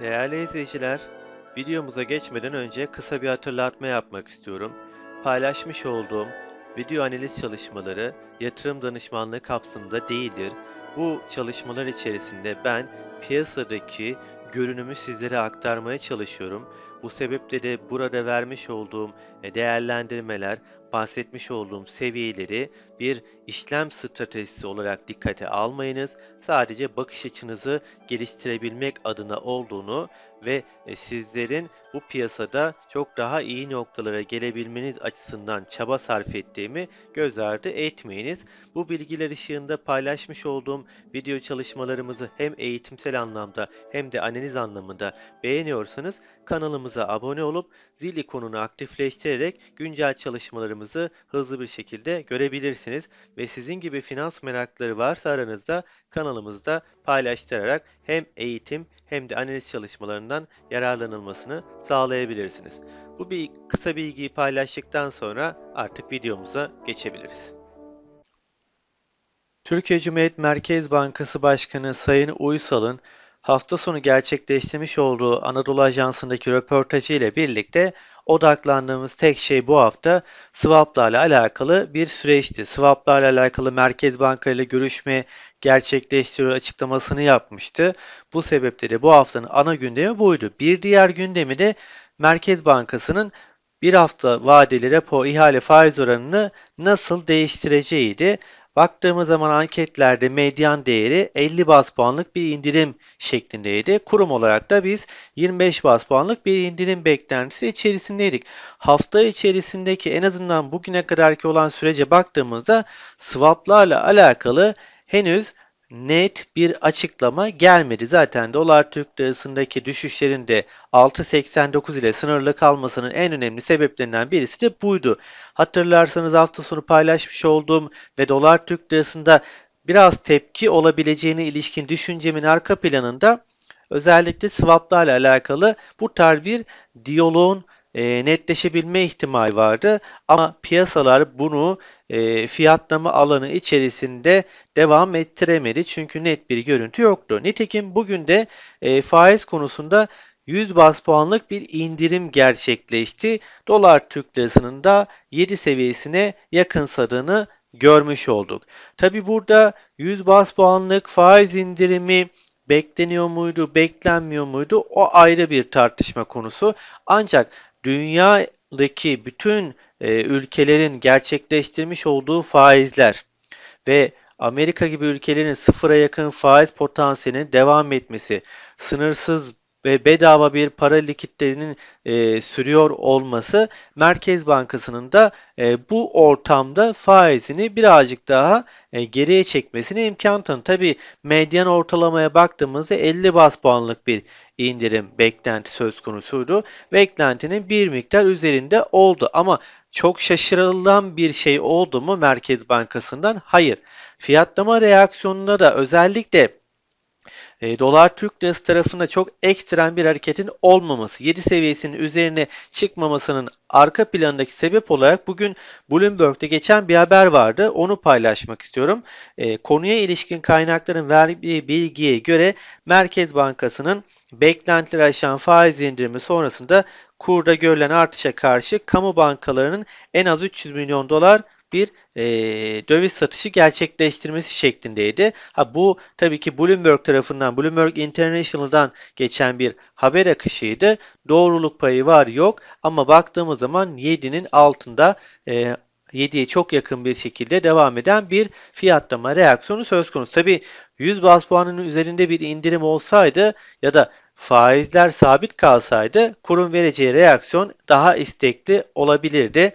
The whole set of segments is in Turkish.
Değerli izleyiciler, videomuza geçmeden önce kısa bir hatırlatma yapmak istiyorum. Paylaşmış olduğum video analiz çalışmaları yatırım danışmanlığı kapsamında değildir. Bu çalışmalar içerisinde ben piyasadaki görünümü sizlere aktarmaya çalışıyorum. Bu sebeple de burada vermiş olduğum e, değerlendirmeler, bahsetmiş olduğum seviyeleri bir işlem stratejisi olarak dikkate almayınız. Sadece bakış açınızı geliştirebilmek adına olduğunu ve e, sizlerin bu piyasada çok daha iyi noktalara gelebilmeniz açısından çaba sarf ettiğimi göz ardı etmeyiniz. Bu bilgiler ışığında paylaşmış olduğum video çalışmalarımızı hem eğitimsel anlamda hem de analiz anlamında beğeniyorsanız kanalımıza abone olup zil ikonunu aktifleştirerek güncel çalışmalarımızı hızlı bir şekilde görebilirsiniz ve sizin gibi finans merakları varsa aranızda kanalımızda paylaştırarak hem eğitim hem de analiz çalışmalarından yararlanılmasını sağlayabilirsiniz. Bu bir kısa bilgiyi paylaştıktan sonra artık videomuza geçebiliriz. Türkiye Cumhuriyet Merkez Bankası Başkanı Sayın Uysal'ın hafta sonu gerçekleştirmiş olduğu Anadolu Ajansı'ndaki röportajı ile birlikte odaklandığımız tek şey bu hafta swaplarla alakalı bir süreçti. Swaplarla alakalı Merkez Banka ile görüşme gerçekleştiriyor açıklamasını yapmıştı. Bu sebeple de bu haftanın ana gündemi buydu. Bir diğer gündemi de Merkez Bankası'nın bir hafta vadeli repo ihale faiz oranını nasıl değiştireceğiydi. Baktığımız zaman anketlerde medyan değeri 50 bas puanlık bir indirim şeklindeydi. Kurum olarak da biz 25 bas puanlık bir indirim beklentisi içerisindeydik. Hafta içerisindeki en azından bugüne kadarki olan sürece baktığımızda swaplarla alakalı henüz net bir açıklama gelmedi. Zaten dolar Türk lirasındaki düşüşlerin de 6.89 ile sınırlı kalmasının en önemli sebeplerinden birisi de buydu. Hatırlarsanız hafta sonu paylaşmış olduğum ve dolar Türk lirasında biraz tepki olabileceğine ilişkin düşüncemin arka planında özellikle swaplarla alakalı bu tarz bir diyaloğun e, netleşebilme ihtimali vardı. Ama piyasalar bunu e, fiyatlama alanı içerisinde devam ettiremedi. Çünkü net bir görüntü yoktu. Nitekim bugün de e, faiz konusunda 100 bas puanlık bir indirim gerçekleşti. Dolar Türk lirasının da 7 seviyesine yakınsadığını görmüş olduk. Tabi burada 100 bas puanlık faiz indirimi bekleniyor muydu, beklenmiyor muydu? O ayrı bir tartışma konusu. Ancak dünyadaki bütün e, ülkelerin gerçekleştirmiş olduğu faizler ve Amerika gibi ülkelerin sıfıra yakın faiz potansiyelinin devam etmesi, sınırsız ve bedava bir para likitlerinin e, sürüyor olması Merkez Bankası'nın da e, bu ortamda faizini birazcık daha e, geriye çekmesine imkan tanı. Tabi medyan ortalamaya baktığımızda 50 bas puanlık bir indirim beklenti söz konusuydu. Beklentinin bir miktar üzerinde oldu ama çok şaşırılan bir şey oldu mu Merkez Bankası'ndan? Hayır. Fiyatlama reaksiyonunda da özellikle e, dolar Türk lirası tarafında çok ekstrem bir hareketin olmaması, 7 seviyesinin üzerine çıkmamasının arka planındaki sebep olarak bugün Bloomberg'de geçen bir haber vardı. Onu paylaşmak istiyorum. E, konuya ilişkin kaynakların verdiği bilgiye göre Merkez Bankası'nın beklentileri aşan faiz indirimi sonrasında kurda görülen artışa karşı kamu bankalarının en az 300 milyon dolar bir e, döviz satışı gerçekleştirmesi şeklindeydi. Ha bu tabii ki Bloomberg tarafından, Bloomberg International'dan geçen bir haber akışıydı. Doğruluk payı var yok ama baktığımız zaman 7'nin altında e, 7'ye çok yakın bir şekilde devam eden bir fiyatlama reaksiyonu söz konusu. Tabii 100 bas puanının üzerinde bir indirim olsaydı ya da faizler sabit kalsaydı kurum vereceği reaksiyon daha istekli olabilirdi.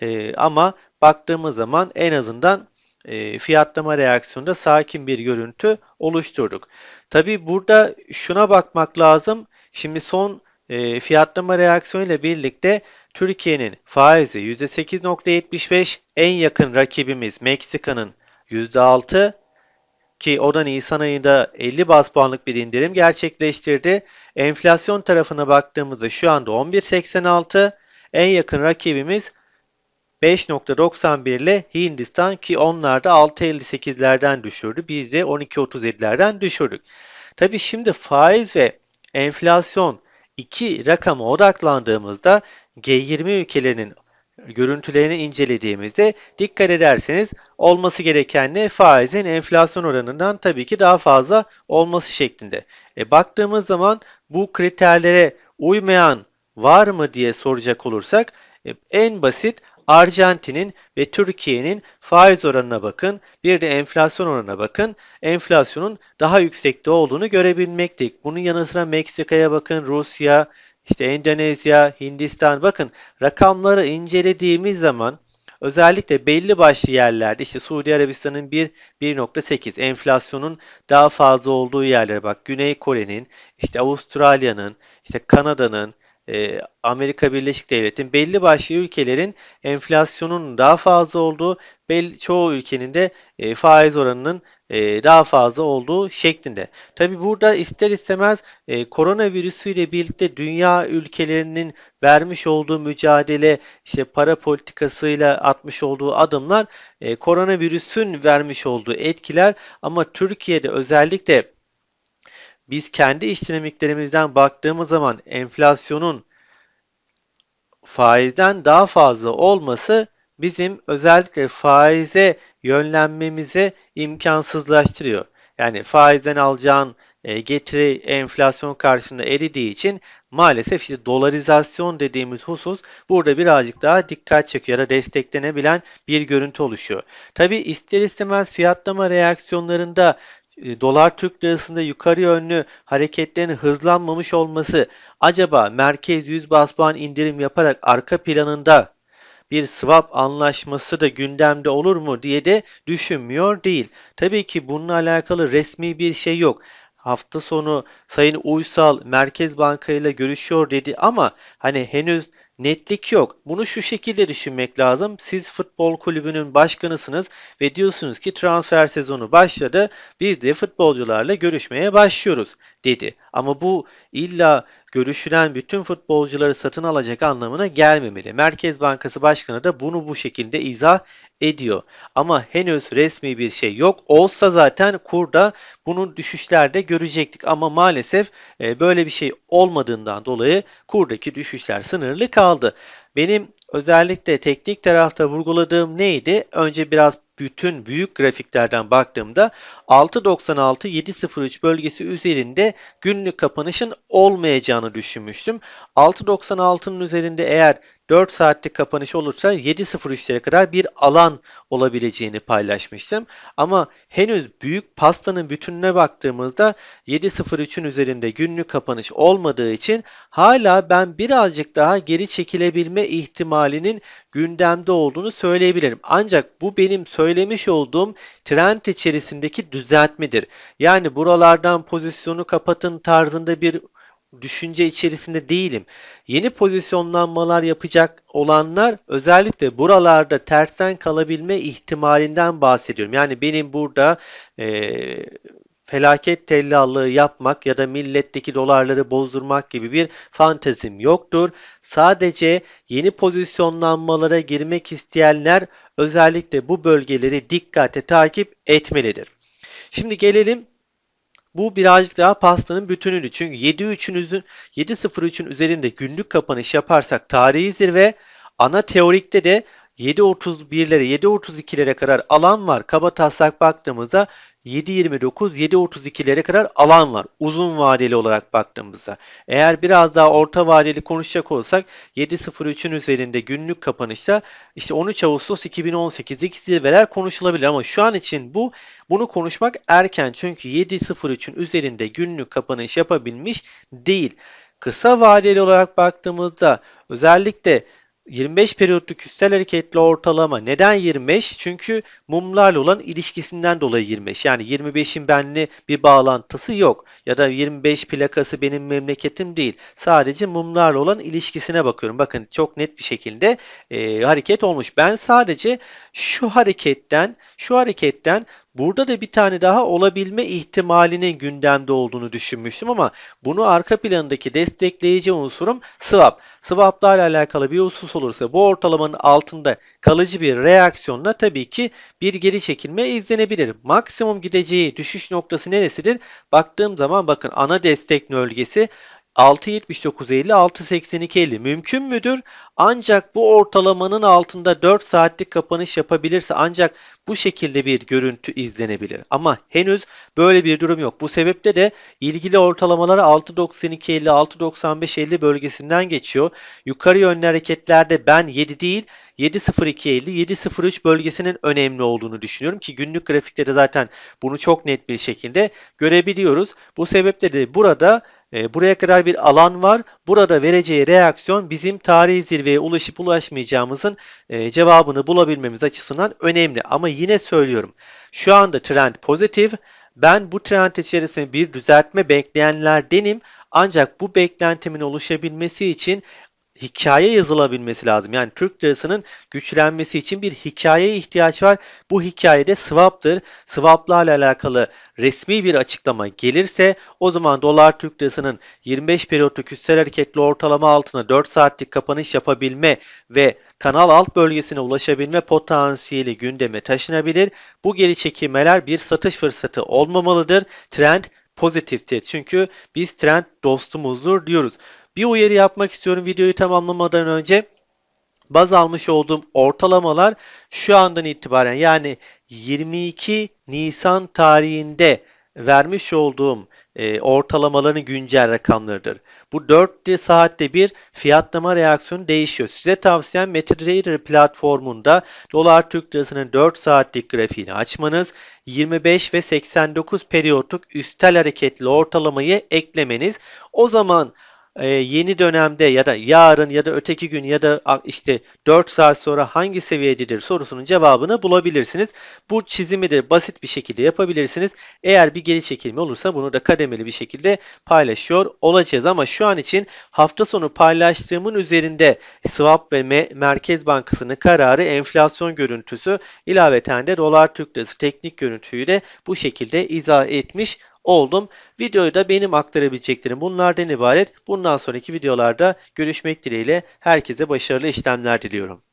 E, ama baktığımız zaman en azından e, fiyatlama reaksiyonunda sakin bir görüntü oluşturduk. Tabi burada şuna bakmak lazım. Şimdi son e, fiyatlama reaksiyonu ile birlikte Türkiye'nin faizi %8.75 en yakın rakibimiz Meksika'nın %6 ki o da Nisan ayında 50 bas puanlık bir indirim gerçekleştirdi. Enflasyon tarafına baktığımızda şu anda 11.86 en yakın rakibimiz 5.91 ile Hindistan ki onlar da 6.58'lerden düşürdü. Biz de 12.37'lerden düşürdük. Tabi şimdi faiz ve enflasyon 2 rakama odaklandığımızda G20 ülkelerinin görüntülerini incelediğimizde dikkat ederseniz olması gereken ne? Faizin enflasyon oranından tabii ki daha fazla olması şeklinde. E, baktığımız zaman bu kriterlere uymayan var mı diye soracak olursak e, en basit Arjantin'in ve Türkiye'nin faiz oranına bakın. Bir de enflasyon oranına bakın. Enflasyonun daha yüksekte olduğunu görebilmektik. Bunun yanı sıra Meksika'ya bakın, Rusya, işte Endonezya, Hindistan bakın rakamları incelediğimiz zaman özellikle belli başlı yerlerde işte Suudi Arabistan'ın 1 1.8 enflasyonun daha fazla olduğu yerlere bak. Güney Kore'nin, işte Avustralya'nın, işte Kanada'nın, e, Amerika Birleşik Devletleri'nin belli başlı ülkelerin enflasyonun daha fazla olduğu, belli, çoğu ülkenin de e, faiz oranının e, daha fazla olduğu şeklinde. Tabi burada ister istemez e, koronavirüsüyle birlikte dünya ülkelerinin vermiş olduğu mücadele, işte para politikasıyla atmış olduğu adımlar, koronavirüsün vermiş olduğu etkiler ama Türkiye'de özellikle biz kendi iş dinamiklerimizden baktığımız zaman enflasyonun faizden daha fazla olması bizim özellikle faize yönlenmemizi imkansızlaştırıyor. Yani faizden alacağın e, getiri enflasyon karşısında eridiği için maalesef işte dolarizasyon dediğimiz husus burada birazcık daha dikkat çekiyor ya da desteklenebilen bir görüntü oluşuyor. Tabi ister istemez fiyatlama reaksiyonlarında dolar Türk lirasında yukarı yönlü hareketlerin hızlanmamış olması acaba merkez 100 bas puan indirim yaparak arka planında bir swap anlaşması da gündemde olur mu diye de düşünmüyor değil. Tabii ki bununla alakalı resmi bir şey yok. Hafta sonu Sayın Uysal Merkez Banka görüşüyor dedi ama hani henüz netlik yok. Bunu şu şekilde düşünmek lazım. Siz futbol kulübünün başkanısınız ve diyorsunuz ki transfer sezonu başladı. Biz de futbolcularla görüşmeye başlıyoruz dedi. Ama bu illa görüşülen bütün futbolcuları satın alacak anlamına gelmemeli. Merkez Bankası Başkanı da bunu bu şekilde izah ediyor. Ama henüz resmi bir şey yok. Olsa zaten kurda bunun düşüşlerde görecektik. Ama maalesef e, böyle bir şey olmadığından dolayı kurdaki düşüşler sınırlı kaldı. Benim özellikle teknik tarafta vurguladığım neydi? Önce biraz bütün büyük grafiklerden baktığımda 6.96-7.03 bölgesi üzerinde günlük kapanışın olmayacağını düşünmüştüm. 6.96'nın üzerinde eğer 4 saatlik kapanış olursa 7.03'lere kadar bir alan olabileceğini paylaşmıştım. Ama henüz büyük pastanın bütününe baktığımızda 7.03'ün üzerinde günlük kapanış olmadığı için hala ben birazcık daha geri çekilebilme ihtimalinin gündemde olduğunu söyleyebilirim. Ancak bu benim söylemiş olduğum trend içerisindeki düzeltmedir. Yani buralardan pozisyonu kapatın tarzında bir düşünce içerisinde değilim. Yeni pozisyonlanmalar yapacak olanlar özellikle buralarda tersten kalabilme ihtimalinden bahsediyorum. Yani benim burada e, felaket tellallığı yapmak ya da milletteki dolarları bozdurmak gibi bir fantezim yoktur. Sadece yeni pozisyonlanmalara girmek isteyenler özellikle bu bölgeleri dikkate takip etmelidir. Şimdi gelelim bu birazcık daha pastanın bütününü. Çünkü 7.3'ün 7.03'ün üzerinde günlük kapanış yaparsak tarihi zirve ana teorikte de 7.31'lere 7.32'lere kadar alan var. Kaba taslak baktığımızda 7.29, 7.32'lere kadar alan var. Uzun vadeli olarak baktığımızda. Eğer biraz daha orta vadeli konuşacak olsak 7.03'ün üzerinde günlük kapanışta işte 13 Ağustos 2018'deki zirveler konuşulabilir ama şu an için bu bunu konuşmak erken çünkü 7.03'ün üzerinde günlük kapanış yapabilmiş değil. Kısa vadeli olarak baktığımızda özellikle 25 periyotluk üstel hareketli ortalama. Neden 25? Çünkü mumlarla olan ilişkisinden dolayı 25. Yani 25'in benli bir bağlantısı yok. Ya da 25 plakası benim memleketim değil. Sadece mumlarla olan ilişkisine bakıyorum. Bakın çok net bir şekilde e, hareket olmuş. Ben sadece şu hareketten şu hareketten Burada da bir tane daha olabilme ihtimalinin gündemde olduğunu düşünmüştüm ama bunu arka planındaki destekleyici unsurum swap. Swaplarla alakalı bir husus olursa bu ortalamanın altında kalıcı bir reaksiyonla tabii ki bir geri çekilme izlenebilir. Maksimum gideceği düşüş noktası neresidir? Baktığım zaman bakın ana destek bölgesi 6.79.50 6.82.50 mümkün müdür? Ancak bu ortalamanın altında 4 saatlik kapanış yapabilirse ancak bu şekilde bir görüntü izlenebilir. Ama henüz böyle bir durum yok. Bu sebeple de ilgili ortalamalar 6.92.50 6.95.50 bölgesinden geçiyor. Yukarı yönlü hareketlerde ben 7 değil 7.02.50 7.03 bölgesinin önemli olduğunu düşünüyorum ki günlük grafikte de zaten bunu çok net bir şekilde görebiliyoruz. Bu sebeple de burada e, buraya kadar bir alan var. Burada vereceği reaksiyon bizim tarihi zirveye ulaşıp ulaşmayacağımızın e, cevabını bulabilmemiz açısından önemli. Ama yine söylüyorum. Şu anda trend pozitif. Ben bu trend içerisinde bir düzeltme bekleyenlerdenim. Ancak bu beklentimin oluşabilmesi için hikaye yazılabilmesi lazım. Yani Türk lirasının güçlenmesi için bir hikayeye ihtiyaç var. Bu hikayede swap'tır. Swap'larla alakalı resmi bir açıklama gelirse o zaman dolar Türk lirasının 25 periyotluk üstel hareketli ortalama altına 4 saatlik kapanış yapabilme ve kanal alt bölgesine ulaşabilme potansiyeli gündeme taşınabilir. Bu geri çekilmeler bir satış fırsatı olmamalıdır. Trend pozitiftir. Çünkü biz trend dostumuzdur diyoruz. Bir uyarı yapmak istiyorum videoyu tamamlamadan önce. Baz almış olduğum ortalamalar şu andan itibaren yani 22 Nisan tarihinde vermiş olduğum e, ortalamaların güncel rakamlarıdır. Bu 4 saatte bir fiyatlama reaksiyonu değişiyor. Size tavsiyem MetaTrader platformunda dolar Türk lirasının 4 saatlik grafiğini açmanız, 25 ve 89 periyotluk üstel hareketli ortalamayı eklemeniz. O zaman e, yeni dönemde ya da yarın ya da öteki gün ya da işte 4 saat sonra hangi seviyededir sorusunun cevabını bulabilirsiniz. Bu çizimi de basit bir şekilde yapabilirsiniz. Eğer bir geri çekilme olursa bunu da kademeli bir şekilde paylaşıyor olacağız. Ama şu an için hafta sonu paylaştığımın üzerinde Swap ve Me Merkez Bankası'nın kararı enflasyon görüntüsü ilaveten de dolar Türk lirası teknik görüntüyü de bu şekilde izah etmiş oldum. Videoyu da benim aktarabileceklerim bunlardan ibaret. Bundan sonraki videolarda görüşmek dileğiyle herkese başarılı işlemler diliyorum.